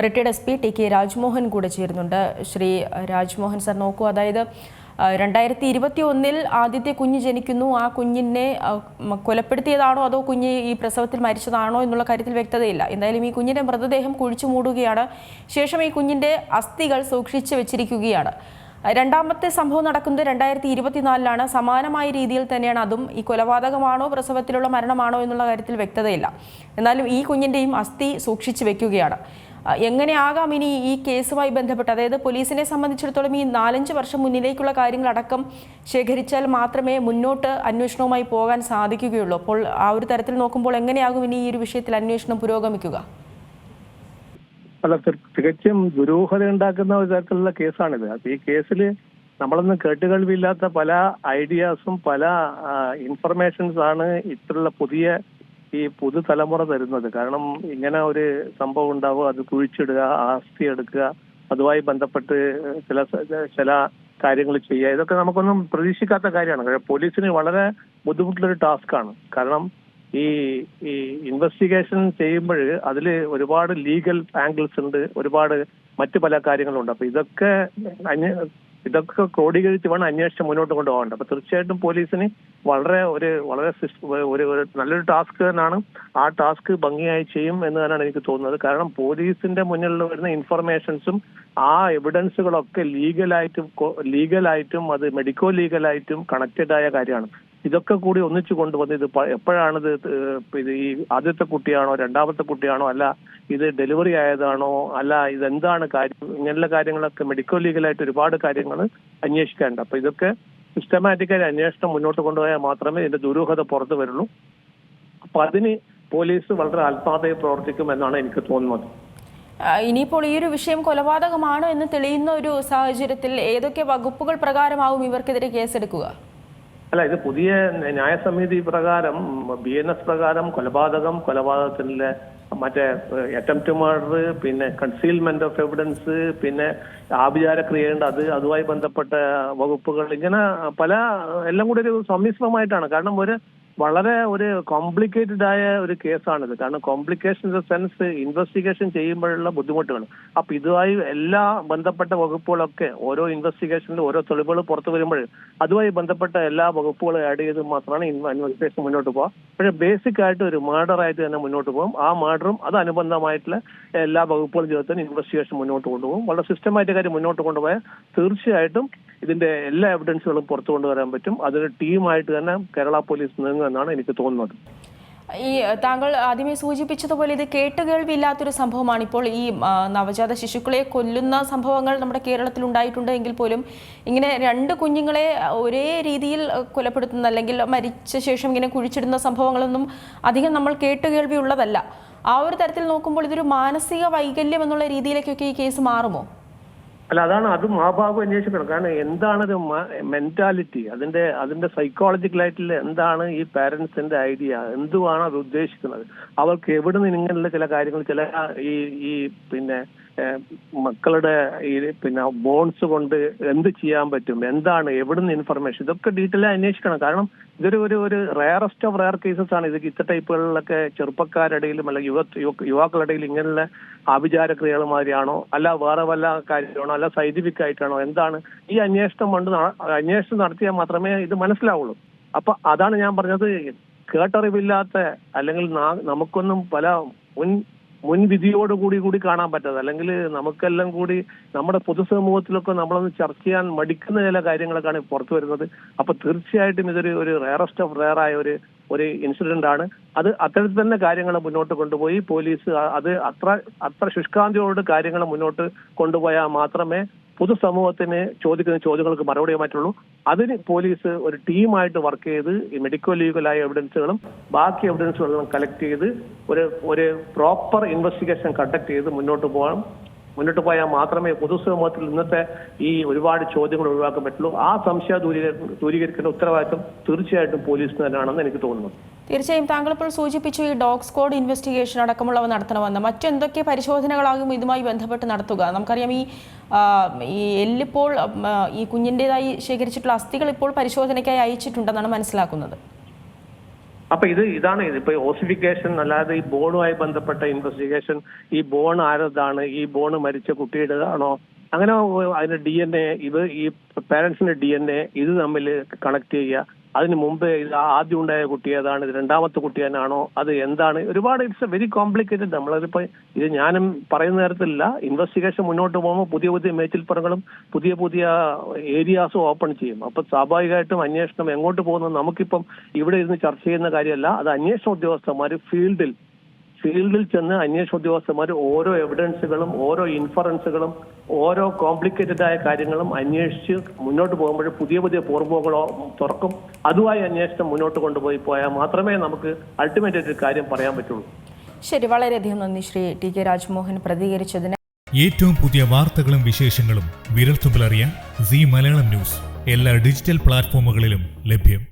Retired S P T K Rajmohan കൂടെ ചേരുന്നുണ്ട്. Shri Rajmohan sir നോക്കൂ അതായത് രണ്ടായിരത്തി ഇരുപത്തി ഒന്നിൽ ആദ്യത്തെ കുഞ്ഞ് ജനിക്കുന്നു. ആ കുഞ്ഞിനെ കൊലപ്പെടുത്തിയതാണോ അതോ കുഞ്ഞ് ഈ പ്രസവത്തിൽ മരിച്ചതാണോ എന്നുള്ള കാര്യത്തിൽ വ്യക്തതയില്ല. എന്തായാലും ഈ കുഞ്ഞിന്റെ മൃതദേഹം കുഴിച്ചു മൂടുകയാണ്. ശേഷം ഈ കുഞ്ഞിന്റെ അസ്ഥികൾ സൂക്ഷിച്ചു വെച്ചിരിക്കുകയാണ്. രണ്ടാമത്തെ സംഭവം നടക്കുന്നത് രണ്ടായിരത്തി ഇരുപത്തിനാലിലാണ്. സമാനമായ രീതിയിൽ തന്നെയാണ് അതും. ഈ കൊലപാതകമാണോ പ്രസവത്തിലുള്ള മരണമാണോ എന്നുള്ള കാര്യത്തിൽ വ്യക്തതയില്ല. എന്നാലും ഈ കുഞ്ഞിന്റെയും അസ്ഥി സൂക്ഷിച്ചു വെക്കുകയാണ്. എങ്ങനെയാകാം ഇനി ഈ കേസുമായി ബന്ധപ്പെട്ട്? അതായത് പോലീസിനെ സംബന്ധിച്ചിടത്തോളം ഈ നാലഞ്ച് വർഷം മുന്നിലേക്കുള്ള കാര്യങ്ങളടക്കം ശേഖരിച്ചാൽ മാത്രമേ മുന്നോട്ട് അന്വേഷണവുമായി പോകാൻ സാധിക്കുകയുള്ളൂ. അപ്പോൾ ആ ഒരു തരത്തിൽ നോക്കുമ്പോൾ എങ്ങനെയാകും ഇനി ഈ ഒരു വിഷയത്തിൽ അന്വേഷണം പുരോഗമിക്കുക? അല്ല തികച്ചും ദുരൂഹത ഉണ്ടാക്കുന്ന ഒരു തരത്തിലുള്ള കേസാണിത്. ഈ കേസിൽ നമ്മളൊന്നും കേട്ടുകേൾവിയില്ലാത്ത പല ഐഡിയാസും പല ഇൻഫർമേഷൻസ് ആണ് ഇത്തരമുള്ള പുതിയ ഈ പുതുതലമുറ തരുന്നത്. കാരണം ഇങ്ങനെ ഒരു സംഭവം ഉണ്ടാവുക അത് കുഴിച്ചിടുക ആസ്തി എടുക്കുക അതുമായി ബന്ധപ്പെട്ട് ചില ചില കാര്യങ്ങൾ ചെയ്യുക ഇതൊക്കെ നമുക്കൊന്നും പ്രതീക്ഷിക്കാത്ത കാര്യമാണ്. പോലീസിന് വളരെ ബുദ്ധിമുട്ടുള്ളൊരു ടാസ്ക്കാണ്. കാരണം ഈ ഈ ഇൻവെസ്റ്റിഗേഷൻ ചെയ്യുമ്പോൾ അതിൽ ഒരുപാട് ലീഗൽ ആംഗിൾസ് ഉണ്ട് ഒരുപാട് മറ്റു പല കാര്യങ്ങളുണ്ട്. അപ്പൊ ഇതൊക്കെ ഇതൊക്കെ ക്രോഡീകരിച്ച് വേണം അന്വേഷണം മുന്നോട്ട് കൊണ്ടുപോകേണ്ടത് അപ്പൊ തീർച്ചയായിട്ടും പോലീസിന് വളരെ ഒരു വളരെ ഒരു നല്ലൊരു ടാസ്ക് തന്നെയാണ്. ആ ടാസ്ക് ഭംഗിയായി ചെയ്യും എന്ന് തന്നെയാണ് എനിക്ക് തോന്നുന്നത്. കാരണം പോലീസിന്റെ മുന്നിൽ വരുന്ന ഇൻഫർമേഷൻസും ആ എവിഡൻസുകളൊക്കെ ലീഗലായിട്ടും ലീഗലായിട്ടും അത് മെഡിക്കോ ലീഗലായിട്ടും കണക്റ്റഡ് ആയ കാര്യമാണ്. ഇതൊക്കെ കൂടി ഒന്നിച്ചു കൊണ്ടുവന്ന് ഇത് എപ്പോഴാണിത് ഇത് ഈ ആദ്യത്തെ കുട്ടിയാണോ രണ്ടാമത്തെ കുട്ടിയാണോ അല്ല ഇത് ഡെലിവറി ആയതാണോ അല്ല ഇതെന്താണ് കാര്യം ഇങ്ങനെയുള്ള കാര്യങ്ങളൊക്കെ മെഡിക്കൽ ലീഗലായിട്ട് ഒരുപാട് കാര്യങ്ങൾ അന്വേഷിക്കാനുണ്ട്. അപ്പൊ ഇതൊക്കെ സിസ്റ്റമാറ്റിക്കായി അന്വേഷണം മുന്നോട്ട് കൊണ്ടുപോയാൽ മാത്രമേ ഇതിന്റെ ദുരൂഹത പുറത്തു വരുള്ളൂ. അപ്പൊ അതിന് പോലീസ് വളരെ ആത്മാർത്ഥമായി പ്രവർത്തിക്കും എന്നാണ് എനിക്ക് തോന്നുന്നത്. ഇനിയിപ്പോൾ ഈ ഒരു വിഷയം കൊലപാതകമാണോ എന്ന് തെളിയുന്ന ഒരു സാഹചര്യത്തിൽ ഏതൊക്കെ വകുപ്പുകൾ പ്രകാരമാവും ഇവർക്കെതിരെ കേസെടുക്കുക? അല്ല ഇത് പുതിയ ന്യായസമിതി പ്രകാരം ബി എൻ എസ് പ്രകാരം കൊലപാതകം കൊലപാതകത്തിലെ മറ്റേ അറ്റംപ്റ്റ് മർഡർ പിന്നെ കൺസീൽമെന്റ് ഓഫ് എവിഡൻസ് പിന്നെ ആഭിചാര ക്രിയയുണ്ട് അത് അതുമായി ബന്ധപ്പെട്ട വകുപ്പുകൾ ഇങ്ങനെ പല എല്ലാം കൂടി ഒരു സമ്മിശ്രമായിട്ടാണ്. കാരണം ഒരു വളരെ ഒരു കോംപ്ലിക്കേറ്റഡ് ആയ ഒരു കേസാണിത്. കാരണം complication in the sense investigation ചെയ്യുമ്പോഴുള്ള ബുദ്ധിമുട്ടുകൾ അപ്പൊ ഇതുമായി എല്ലാ ബന്ധപ്പെട്ട വകുപ്പുകളൊക്കെ ഓരോ ഇൻവെസ്റ്റിഗേഷനിലും ഓരോ തെളിവുകൾ പുറത്തു വരുമ്പോൾ അതുമായി ബന്ധപ്പെട്ട എല്ലാ വകുപ്പുകളും ആഡ് ചെയ്ത് മാത്രമാണ് ഇൻവെസ്റ്റിഗേഷൻ മുന്നോട്ട് പോവുക പക്ഷേ ബേസിക് ആയിട്ട് ഒരു മർഡർ ആയിട്ട് തന്നെ മുന്നോട്ട് പോകും. ആ മർഡറും അത് അനുബന്ധമായിട്ടുള്ള എല്ലാ വകുപ്പുകളും ചേർത്ത് ഇൻവെസ്റ്റിഗേഷൻ മുന്നോട്ട് കൊണ്ടുപോകും. വളരെ സിസ്റ്റമാറ്റിക് ആയിട്ട് മുന്നോട്ട് കൊണ്ടുപോയാൽ തീർച്ചയായിട്ടും ഇതിന്റെ എല്ലാ എവിഡൻസുകളും പുറത്തു കൊണ്ടുവരാൻ പറ്റും. അതൊരു ടീമായിട്ട് തന്നെ കേരള പോലീസ് നീങ്ങുമെന്നാണ് എനിക്ക് തോന്നുന്നത്. ഈ താങ്കൾ ആദ്യമേ സൂചിപ്പിച്ചതുപോലെ ഇത് കേട്ടുകേൾവില്ലാത്തൊരു സംഭവമാണ്. ഇപ്പോൾ ഈ നവജാത ശിശുക്കളെ കൊല്ലുന്ന സംഭവങ്ങൾ നമ്മുടെ കേരളത്തിൽ ഉണ്ടായിട്ടുണ്ട് എങ്കിൽ പോലും ഇങ്ങനെ രണ്ട് കുഞ്ഞുങ്ങളെ ഒരേ രീതിയിൽ കൊലപ്പെടുത്തുന്ന അല്ലെങ്കിൽ മരിച്ച ശേഷം ഇങ്ങനെ കുഴിച്ചിടുന്ന സംഭവങ്ങളൊന്നും അധികം നമ്മൾ കേട്ടുകേൾവി ഉള്ളതല്ല ആ ഒരു തരത്തിൽ നോക്കുമ്പോൾ ഇതൊരു മാനസിക വൈകല്യം എന്നുള്ള രീതിയിലേക്കൊക്കെ ഈ കേസ് മാറുമോ? അല്ല അതാണ് അതും ആ അന്വേഷിക്കണം. കാരണം എന്താണൊരു മെന്റാലിറ്റി അതിന്റെ അതിന്റെ സൈക്കോളജിക്കലായിട്ടുള്ള എന്താണ് ഈ പാരന്റ്സിന്റെ ഐഡിയ എന്തുവാണ് അത് ഉദ്ദേശിക്കുന്നത്? അവർക്ക് എവിടെ നിന്ന് ഇങ്ങനെയുള്ള ചില കാര്യങ്ങൾ ചില ഈ ഈ പിന്നെ മക്കളുടെ ഈ പിന്നെ ബോൺസ് കൊണ്ട് എന്ത് ചെയ്യാൻ പറ്റും? എന്താണ്? എവിടുന്ന് ഇൻഫർമേഷൻ ഇതൊക്കെ ഡീറ്റെയിൽ അന്വേഷിക്കണം. കാരണം ഇതൊരു ഒരു ഒരു റയറസ്റ്റ് ഓഫ് റയർ കേസസ് ആണ്. ഇത് ഇത്ത ടൈപ്പുകളിലൊക്കെ ചെറുപ്പക്കാരുടെ ഇടയിലും അല്ലെങ്കിൽ യുവ യുവാക്കളുടെയിലും ഇങ്ങനെയുള്ള ആഭിചാര ക്രിയകൾ മാതിരിയാണോ? അല്ല വേറെ വല്ല കാര്യമാണോ? അല്ല സൈന്റിഫിക് ആയിട്ടാണോ? എന്താണ്? ഈ അന്വേഷണം കൊണ്ട് അന്വേഷണം നടത്തിയാൽ മാത്രമേ ഇത് മനസ്സിലാവുള്ളൂ. അപ്പൊ അതാണ് ഞാൻ പറഞ്ഞത്. കേട്ടറിവില്ലാത്ത അല്ലെങ്കിൽ നമുക്കൊന്നും പല മുൻ മുൻവിധിയോട് കൂടി കൂടി കാണാൻ പറ്റാതെ അല്ലെങ്കിൽ നമുക്കെല്ലാം കൂടി നമ്മുടെ പൊതുസമൂഹത്തിലൊക്കെ നമ്മളൊന്ന് ചർച്ച ചെയ്യാൻ മടിക്കുന്ന ചില കാര്യങ്ങളൊക്കെയാണ് പുറത്തു വരുന്നത്. അപ്പൊ തീർച്ചയായിട്ടും ഇതൊരു ഒരു റയറസ്റ്റ് ഓഫ് റയറായ ഒരു ഒരു ഇൻസിഡന്റ് ആണ്. അത് അത്തരത്തിൽ തന്നെ കാര്യങ്ങൾ മുന്നോട്ട് കൊണ്ടുപോയി പോലീസ് അത് അത്ര അത്ര ശുഷ്കാന്തിയോട് കാര്യങ്ങൾ മുന്നോട്ട് കൊണ്ടുപോയാൽ മാത്രമേ പൊതുസമൂഹത്തിന് ചോദിക്കുന്ന ചോദ്യങ്ങൾക്ക് മറുപടി ചെയ്യാൻ പറ്റുള്ളൂ അതിന് പോലീസ് ഒരു ടീമായിട്ട് വർക്ക് ചെയ്ത് ഈ മെഡിക്കൽ ലീഗലായ എവിഡൻസുകളും ബാക്കി എവിഡൻസുകളും കളക്ട് ചെയ്ത് ഒരു ഒരു പ്രോപ്പർ ഇൻവെസ്റ്റിഗേഷൻ കണ്ടക്ട് ചെയ്ത് മുന്നോട്ട് പോകാൻ മുന്നോട്ട് പോയാൽ മാത്രമേ പൊതുസമൂഹത്തിൽ ഇന്നത്തെ ഈ ഒരുപാട് ചോദ്യങ്ങൾ ഒഴിവാക്കാൻ പറ്റുള്ളൂ. ആ സംശയ ദൂരീകരി- ദൂരീകരിക്കേണ്ട ഉത്തരവാദിത്വം തീർച്ചയായിട്ടും പോലീസിന് തന്നെയാണെന്ന് എനിക്ക് തോന്നുന്നു. തീർച്ചയായും താങ്കൾ ഇപ്പോൾ സൂചിപ്പിച്ചു ഈ ഡോഗ് സ്ക്വാഡ് ഇൻവെസ്റ്റിഗേഷൻ അടക്കമുള്ളവ നടത്തണമെന്ന്. മറ്റെന്തൊക്കെ പരിശോധനകളാകും ഇതുമായി ബന്ധപ്പെട്ട് നടത്തുക? നമുക്കറിയാം ഈ ഈ എല്ലിപ്പോൾ ഈ കുഞ്ഞിന്റെതായി ശേഖരിച്ചിട്ടുള്ള അസ്ഥികൾ ഇപ്പോൾ പരിശോധനയ്ക്കായി അയച്ചിട്ടുണ്ടെന്നാണ് മനസ്സിലാക്കുന്നത്. അപ്പൊ ഇത് ഇതാണ് ഇത്. ഇപ്പൊ ഓസിഫിക്കേഷൻ അല്ലാതെ ഈ ബോണുമായി ബന്ധപ്പെട്ട ഇൻവെസ്റ്റിഗേഷൻ ഈ ബോൺ ആരതാണ് ഈ ബോൺ മരിച്ച കുട്ടിയുടേതാണോ അങ്ങനെ അതിന്റെ ഡി എൻ എ ഇത് ഈ പേരൻസിന്റെ ഡി എൻ എ ഇത് തമ്മിൽ കണക്ട് ചെയ്യുക. അതിന് മുമ്പ് ഇത് ആദ്യം ഉണ്ടായ കുട്ടി ഏതാണ് രണ്ടാമത്തെ കുട്ടി തന്നെയാണോ അത് എന്താണ്? ഒരുപാട് ഇറ്റ്സ് എ വെരി കോംപ്ലിക്കേറ്റഡ് നമ്മളതിപ്പോ ഇത് ഞാനും പറയുന്ന തരത്തിലില്ല. ഇൻവെസ്റ്റിഗേഷൻ മുന്നോട്ട് പോകുമ്പോൾ പുതിയ പുതിയ മേച്ചിൽപ്പുറങ്ങളും പുതിയ പുതിയ ഏരിയാസും ഓപ്പൺ ചെയ്യും. അപ്പൊ സ്വാഭാവികമായിട്ടും അന്വേഷണം എങ്ങോട്ട് പോകുന്നത് നമുക്കിപ്പം ഇവിടെ ഇരുന്ന് ചർച്ച ചെയ്യുന്ന കാര്യമല്ല. അത് അന്വേഷണ ഉദ്യോഗസ്ഥന്മാർ ഫീൽഡിൽ ഫീൽഡിൽ ചെന്ന് അന്വേഷണ ഉദ്യോഗസ്ഥന്മാർ ഓരോ എവിഡൻസുകളും ഓരോ ഇൻഫറൻസുകളും ഓരോ കോംപ്ലിക്കേറ്റഡ് ആയ കാര്യങ്ങളും അന്വേഷിച്ച് മുന്നോട്ട് പോകുമ്പോൾ പുതിയ പുതിയ പോർമുകളോ തുറക്കും. അതുമായി അന്വേഷണം മുന്നോട്ട് കൊണ്ടുപോയി പോയാൽ മാത്രമേ നമുക്ക് അൾട്ടിമേറ്റ് ഒരു കാര്യം പറയാൻ പറ്റുള്ളൂ. ശരി വളരെയധികം നന്ദി ശ്രീ ടി കെ രാജ്മോഹൻ പ്രതികരിച്ചതിന്. ഏറ്റവും പുതിയ വാർത്തകളും വിശേഷങ്ങളും വിരൽത്തുമ്പിലറിയാൻ സി മലയാളം ന്യൂസ്. എല്ലാ ഡിജിറ്റൽ പ്ലാറ്റ്ഫോമുകളിലും ലഭ്യം.